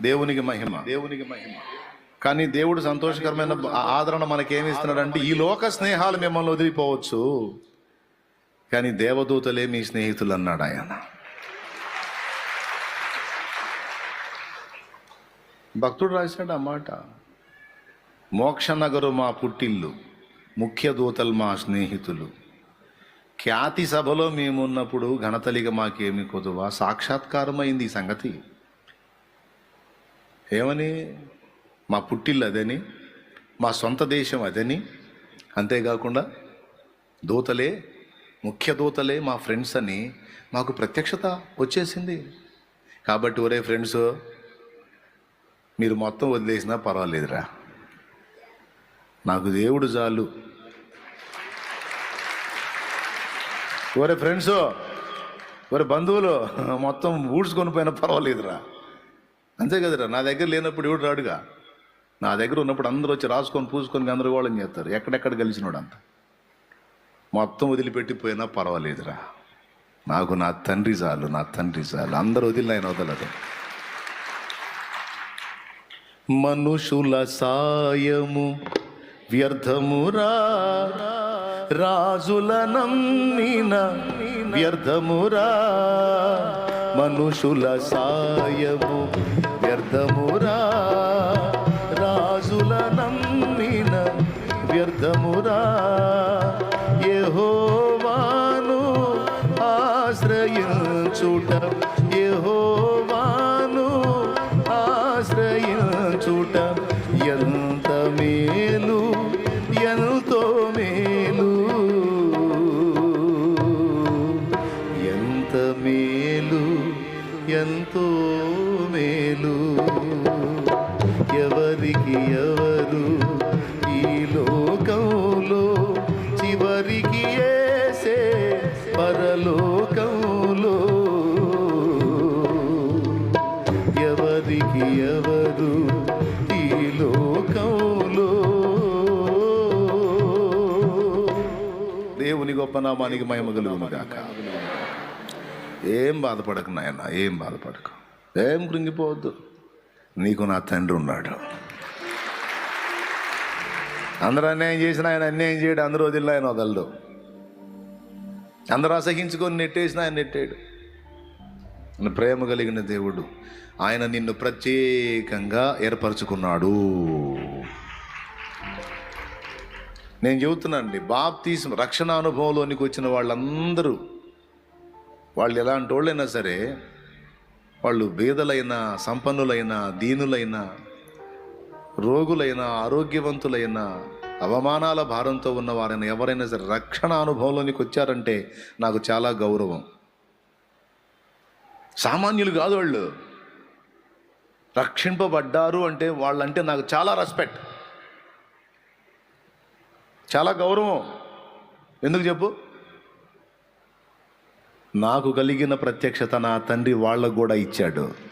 దేవునికి మహిమ. దేవునికి మహిమ. కానీ దేవుడు సంతోషకరమైన ఆదరణ మనకేమి ఇస్తున్నాడంటే ఈ లోక స్నేహాలు మిమ్మల్ని వదిలిపోవచ్చు. కానీ దేవదూతలే మీ స్నేహితులు అన్నాడు ఆయన. భక్తుడు రాశాడు ఆ మాట మోక్షనగరు మా పుట్టిల్లు ముఖ్య దూతలు మా స్నేహితులు. ఖ్యాతి సభలో మేమున్నప్పుడు ఘనతలిగా మాకేమి కొదువా? సాక్షాత్కారమైంది ఈ సంగతి. ఏమని? మా పుట్టిల్లు అదని మా సొంత దేశం అదని అంతేకాకుండా దూతలే ముఖ్య దూతలే మా ఫ్రెండ్స్ అని మాకు ప్రత్యక్షత వచ్చేసింది. కాబట్టి ఒరే ఫ్రెండ్స్ మీరు మొత్తం వదిలేసినా పర్వాలేదురా. నాకు దేవుడు చాలు. ఒరే ఫ్రెండ్స్ ఒరే బంధువులు మొత్తం ఊడ్చుకొని పోయినా పర్వాలేదురా. అంతే కదరా నా దగ్గర లేనప్పుడు ఎవడు రాడుగా? నా దగ్గర ఉన్నప్పుడు అందరూ వచ్చి రాసుకొని పూసుకొని గందరగోళం చేస్తారు. ఎక్కడెక్కడ కలిసినోడు అంత మొత్తం వదిలిపెట్టి పోయినా పర్వాలేదురా. నాకు నా తండ్రి చాలు నా తండ్రి చాలు. అందరూ వదిలిన ఆయన వదలదు మనుషుల సాయము వ్యర్థమురా. రాజుల నమ్మిన వ్యర్థమురా మనుషుల సాయము వ్యర్థమురా. రాజుల నమ్మిన వ్యర్థమురా యెహోవాను ఆశ్రయించుట యెహోవాను ఆశ్రయ ఎంతో మేలు. ఎవరికి ఎవరు ఈ లోకంలో చివరికి ఏసే పరలోకంలో? ఎవరికి ఎవరు ఈ లోకంలో? దేవుని గొప్ప నామానికి మహిమ కలుగును గాక. ఏం బాధపడకు నాయన ఏం బాధపడకు. ఏం కృంగిపోవద్దు. నీకు నా తండ్రి ఉన్నాడు. అందరూ అన్యాయం చేసిన ఆయన అన్యాయం చేయడు అందరూ వదిలిన ఆయన వదలడు. అందరూ అసహించుకొని నెట్టేసిన ఆయన నెట్టాడు. ప్రేమ కలిగిన దేవుడు ఆయన నిన్ను ప్రత్యేకంగా ఏర్పరచుకున్నాడు. నేను చెబుతున్నానండి బాప్తీసం రక్షణ అనుభవంలోనికి వచ్చిన వాళ్ళందరూ వాళ్ళు ఎలాంటి వాళ్ళైనా సరే వాళ్ళు బీదలైన సంపన్నులైన దీనులైన రోగులైన ఆరోగ్యవంతులైన అవమానాల భారంతో ఉన్నవారైనా ఎవరైనా సరే రక్షణ అనుభవంలోనికి వచ్చారంటే నాకు చాలా గౌరవం. సామాన్యులు కాదు వాళ్ళు. రక్షింపబడ్డారు అంటే వాళ్ళంటే నాకు చాలా రెస్పెక్ట్ చాలా గౌరవం. ఎందుకు చెప్పు? నాకు కలిగిన ప్రత్యక్షత నా తండ్రి వాళ్ళకు కూడా ఇచ్చాడు.